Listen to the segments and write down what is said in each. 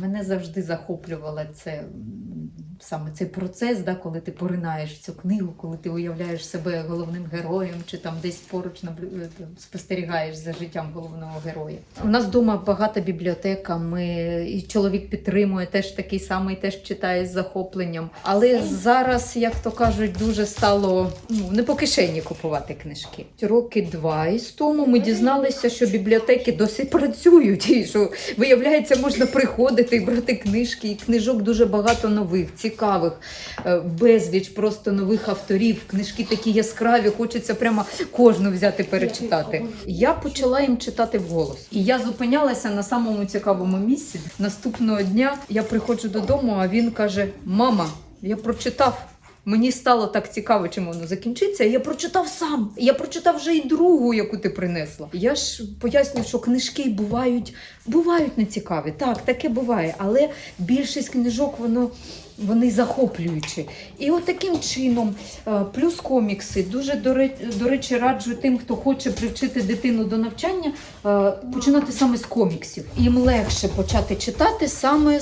Мене завжди захоплювала це саме цей процес, да, коли ти поринаєш цю книгу, коли ти уявляєш себе головним героєм, чи там десь поруч наблю- е, спостерігаєш за життям головного героя. У нас вдома багата бібліотека. Ми і чоловік підтримує теж такий самий, теж читає з захопленням. Але зараз, як то кажуть, дуже стало ну, не по кишені купувати книжки. Роки два із тому ми дізналися, що бібліотеки досі працюють, і що виявляється, можна приходити і брати книжки, і книжок дуже багато нових, цікавих, е, безліч просто нових авторів. Книжки такі яскраві, хочеться прямо кожну взяти перечитати. Я почала їм читати вголос. І я зупинялася на самому цікавому місці. Наступного дня я приходжу додому, а він каже: Мама, я прочитав. Мені стало так цікаво, чим воно закінчиться. Я прочитав сам. Я прочитав вже і другу, яку ти принесла. Я ж пояснюю, що книжки бувають, бувають нецікаві. Так, таке буває, але більшість книжок воно. Вони захоплюючі. І от таким чином, е, плюс комікси, дуже до речі, раджу тим, хто хоче привчити дитину до навчання, е, починати саме з коміксів. Їм легше почати читати саме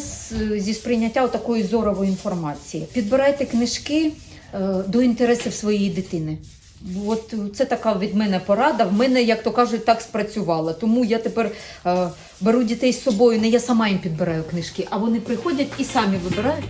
зі сприйняття такої зорової інформації. Підбирайте книжки е, до інтересів своєї дитини. От це така від мене порада. В мене, як то кажуть, так спрацювала. Тому я тепер е, беру дітей з собою. Не я сама їм підбираю книжки, а вони приходять і самі вибирають.